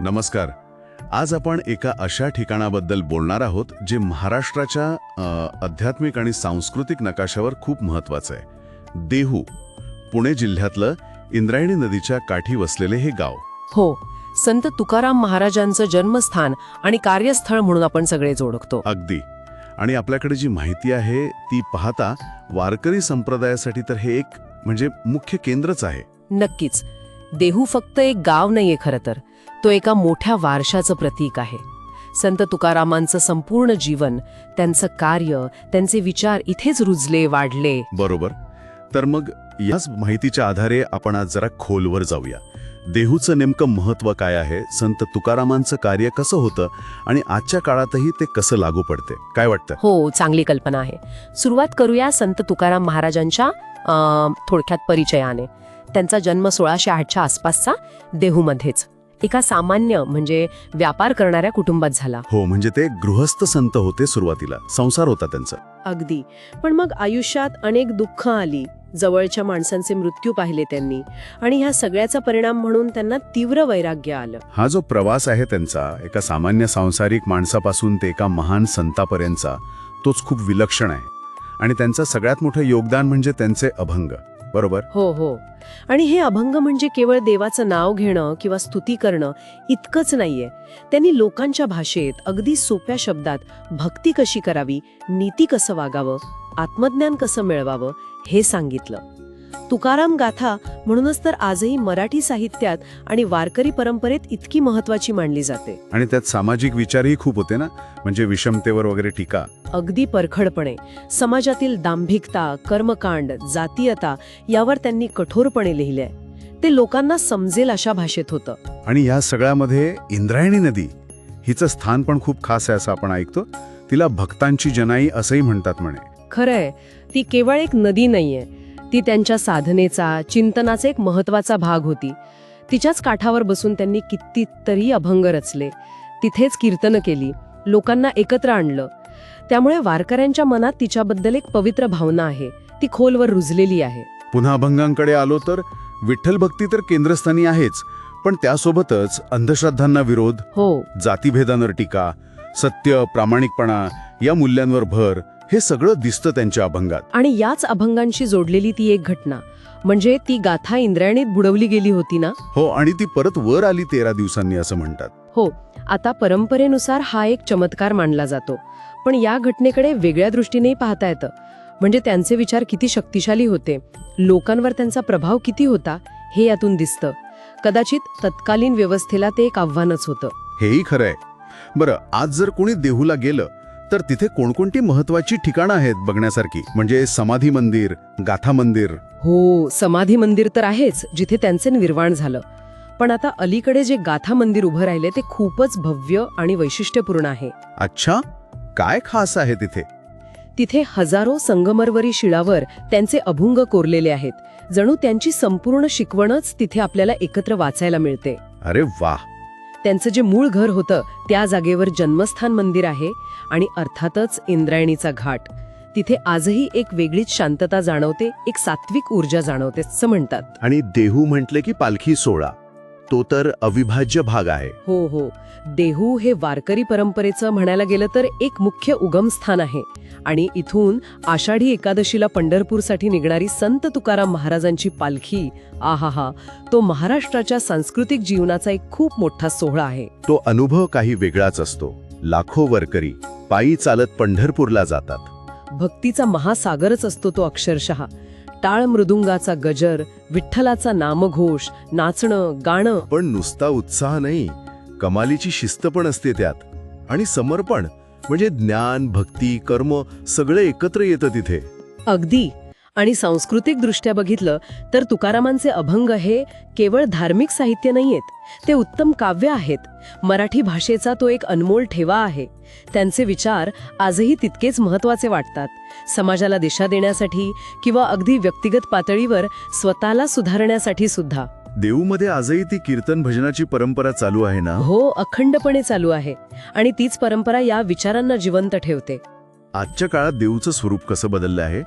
नमस्कार. आज आपण एका अशा ठिकाणाबद्दल बोलणार आहोत जे महाराष्ट्राच्या आध्यात्मिक आणि सांस्कृतिक नकाशावर खूप महत्वाचं आहे. देहू पुणे जिल्ह्यातलं इंद्रायणी नदीच्या काठी वसलेले हे गाव. हो संत तुकाराम महाराजांचं जन्मस्थान आणि कार्यस्थळ म्हणून आपण सगळेच ओळखतो अगदी. आणि आपल्याकडे जी माहिती आहे ती पाहता वारकरी संप्रदायासाठी तर हे एक म्हणजे मुख्य केंद्रच आहे. नक्कीच. देहू फक्त एक गाव नाहीये खरं तर. तो एका मोठ्या वारशाचं प्रतीक आहे. संत तुकारामांचं संपूर्ण जीवन त्यांचं कार्य त्यांचे विचार इथेच रुजले वाढले. बरोबर. तर मग याच माहितीच्या आधारे आपण आज जरा खोलवर जाऊया. देहूचं नेमकं महत्त्व काय आहे? संत तुकारामांचं कार्य कसं होतं? आणि आजच्या काळातही ते कसं लागू पडते? काय वाटतं? हो चांगली कल्पना आहे. सुरुवात करूया संत तुकाराम महाराजांच्या थोडक्यात परिचयाने. त्यांचा जन्म सोळाशे आठच्या आसपासचा देहूमध्येच. एका सामान्य म्हणजे व्यापार करणाऱ्या कुटुंबात झाला. हो म्हणजे ते गृहस्थ संत होते सुरुवातीला. संसार होता त्यांचा. अगदी. पण मग आयुष्यात अनेक दुःख आली. जवळच्या माणसांचे मृत्यू पाहिले त्यांनी. आणि ह्या सगळ्याचा परिणाम म्हणून त्यांना तीव्र वैराग्य आलं. हा जो प्रवास आहे त्यांचा एका सामान्य सांसारिक माणसापासून ते एका महान संतापर्यंतचा तोच खूप विलक्षण आहे. आणि त्यांचं सगळ्यात मोठं योगदान म्हणजे त्यांचे अभंग. बरोबर? हो हो. आणि हे अभंग म्हणजे केवळ देवाचं नाव घेणं किंवा स्तुती करणं इतकंच नाहीये. त्यांनी लोकांच्या भाषेत अगदी सोप्या शब्दात भक्ती कशी करावी नीती कसं वागावं आत्मज्ञान कसं मिळवावं हे सांगितलं. तुकाराम गाथा म्हणूनच तर आजही मराठी साहित्यात आणि वारकरी परंपरेत इतकी महत्वाची मानली जाते. आणि त्यात सामाजिक विचारही खूप होते ना? म्हणजे विषमतेवर वगैरे टीका. अगदी परखडपणे. समाजातील दांभिकता कर्मकांड जातीयता यावर त्यांनी कठोरपणे लिहिलंय. ते लोकांना समजेल अशा भाषेत होतं. आणि या सगळ्यामध्ये इंद्रायणी नदी हिचं स्थान पण खूप खास आहे असं आपण ऐकतो. तिला भक्तांची जनाई असंही म्हणतात म्हणे. खरंय. ती केवळ एक नदी नाहीये. ती त्यांच्या साधनेचा चिंतनाचा एक महत्त्वाचा भाग होती. तिच्याच काठावर बसून त्यांनी कितीतरी अभंग रचले. तिथेच कीर्तनं केली. लोकांना एकत्र आणलं. त्यामुळे वारकऱ्यांच्या मनात तिच्याबद्दल एक पवित्र भावना आहे. ती खोलवर रुजलेली आहे. पुन्हा अभंगांकडे आलो तर विठ्ठल भक्ती तर केंद्रस्थानी आहेच पण त्यासोबतच अंधश्रद्धांना विरोध हो. जातीभेदांवर टीका सत्य प्रामाणिकपणा या मूल्यांवर भर हे सगळं दिसतं त्यांच्या अभंगात. आणि याच अभंगांशी जोडलेली ती एक घटना. म्हणजे ती गाथा इंद्रायणीत बुडवली गेली होती ना? हो आणि ती परत वर आली तेरा दिवसांनी असं म्हणतात. हो आता परंपरेनुसार हा एक चमत्कार मानला जातो. पण या घटनेकडे वेगळ्या दृष्टीनेही पाहता येतं. म्हणजे त्यांचे विचार किती शक्तिशाली होते. लोकांवर त्यांचा प्रभाव किती होता हे यातून दिसतं. कदाचित तत्कालीन व्यवस्थेला ते एक आव्हानच होतं. हेही खरंय. बरं आज जर कोणी देहूला गेलं तर तिथे कोणकोणती महत्वाची ठिकाणं आहेत बघण्यासारखी? म्हणजे समाधी मंदिर गाथा मंदिर? हो समाधी मंदिर तर आहेच जिथे त्यांचे निर्वाण झालं. पण आता अलीकडे जे गाथा मंदिर उभं राहिले ते खूपच भव्य आणि वैशिष्ट्यपूर्ण आहे. अच्छा? काय खास आहे तिथे? तिथे हजारो संगमरवरी शिळावर त्यांचे अभुंग कोरलेले आहेत. जणू त्यांची संपूर्ण शिकवणच तिथे आपल्याला एकत्र वाचायला मिळते. अरे वाह! त्यांचं जे मूळ घर होतं त्या जागेवर जन्मस्थान मंदिर आहे आणि अर्थातच इंद्रायणीचा घाट. तिथे आजही एक वेगळीच शांतता जाणवते एक सात्विक ऊर्जा जाणवते असं म्हणतात. आणि देहू म्हटलं की पालखी सोहळा. तो तर अविभाज्य भाग आहे. हो हो. देहू हे वारकरी परंपरेचं म्हणायला गेलं तर एक मुख्य उगमस्थान आहे. आणि इथून आषाढी एकादशीला पंढरपूरसाठी निघणारी संत तुकाराम महाराजांची पालखी आहाहा तो महाराष्ट्राच्या सांस्कृतिक जीवनाचा एक खूप मोठा सोहळा आहे. तो अनुभव काही वेगळाच असतो. लाखो वारकरी पायी चालत पंढरपूरला जातात. भक्तीचा महासागरच असतो तो अक्षरशः. टाळ मृदुंगाचा गजर विठ्ठलाचा नामघोष नाचणं गाणं. पण नुसता उत्साह नाही. कमालीची शिस्त पण असते त्यात. आणि समर्पण म्हणजे ज्ञान भक्ती कर्म सगळं एकत्र येतं तिथे. अगदी. आणि सांस्कृतिक दृष्ट्या बघितलं तर तुकारामांचे अभंग हे केवळ धार्मिक साहित्य नाहीयेत ते उत्तम काव्य आहेत. मराठी भाषेचा तो एक अनमोल ठेवा आहे. त्यांचे विचार आजही तितकेच महत्त्वाचे वाटतात. समाजाला दिशा देण्यासाठी किंवा अगदी व्यक्तिगत पातळीवर स्वतःला सुधारण्यासाठी सुद्धा. देऊमध्ये आजही ती कीर्तन भजनाची परंपरा चालू आहे ना? हो अखंडपणे चालू आहे आणि तीच परंपरा या विचारांना जिवंत ठेवते. आजच्या काळात देऊचं स्वरूप कसं बदललं आहे?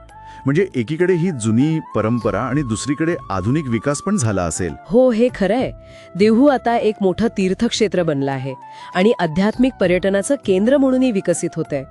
म्हणजे एकीकडे ही जुनी परंपरा आणि दुसरीकडे आधुनिक विकास पण झाला असेल. हो हे खरंय. देहू आता एक मोठं तीर्थक्षेत्र बनलं आहे आणि आध्यात्मिक पर्यटनाचं केंद्र म्हणूनही विकसित होत आहे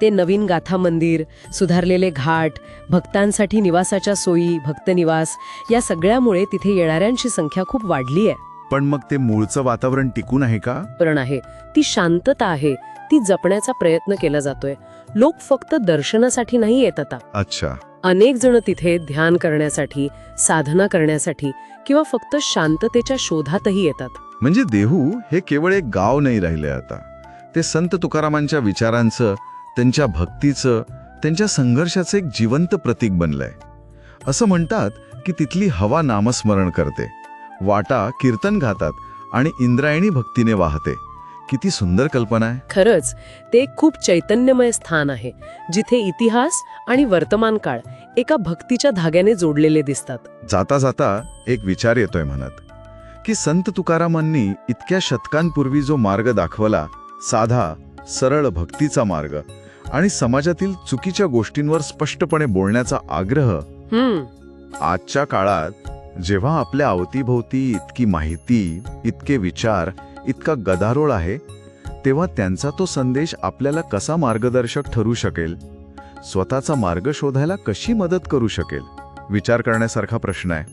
ते नवीन गाथा मंदिर सुधारलेले घाट भक्तांसाठी निवासाच्या सोयी भक्तनिवास या सगळ्यामुळे तिथे येणाऱ्यांची संख्या खूप वाढली आहे पण मग ते मूळचं वातावरण टिकून आहे का? पण आहे. ती शांतता आहे. ती जपण्याचा प्रयत्न केला जातोय. लोक फक्त दर्शनासाठी नाही येत आता. अच्छा. अनेक जण तिथे ध्यान करण्यासाठी साधना करण्यासाठी किंवा फक्त शांततेच्या शोधातही येतात. म्हणजे देहू हे केवळ एक गाव नाही राहिले आता. ते संत तुकारामांच्या विचारांचं त्यांच्या भक्तीचं त्यांच्या संघर्षाचं एक जिवंत प्रतीक बनलंय. असं म्हणतात की तिथली हवा नामस्मरण करते. वाटा कीर्तन गातात आणि इंद्रायणी भक्तीने वाहते. किती सुंदर कल्पना आहे. खरंच ते एक खूप चैतन्यमय स्थान आहे जिथे इतिहास आणि वर्तमान काळ एका भक्तीच्या धाग्याने जोडलेले दिसतात. जाता जाता एक विचार येतोय म्हणत की संत तुकारामांनी इतक्या शतकांपूर्वी जो मार्ग दाखवला साधा सरळ भक्तीचा मार्ग आणि समाजातील चुकीच्या गोष्टींवर स्पष्टपणे बोलण्याचा आग्रह आजच्या काळात जेव्हा आपल्या अवतीभोवती इतकी माहिती इतके विचार इतका गदारोळ आहे तेव्हा त्यांचा तो संदेश आपल्याला कसा मार्गदर्शक ठरू शकेल? स्वतःचा मार्ग शोधायला कशी मदत करू शकेल? विचार करण्यासारखा प्रश्न आहे.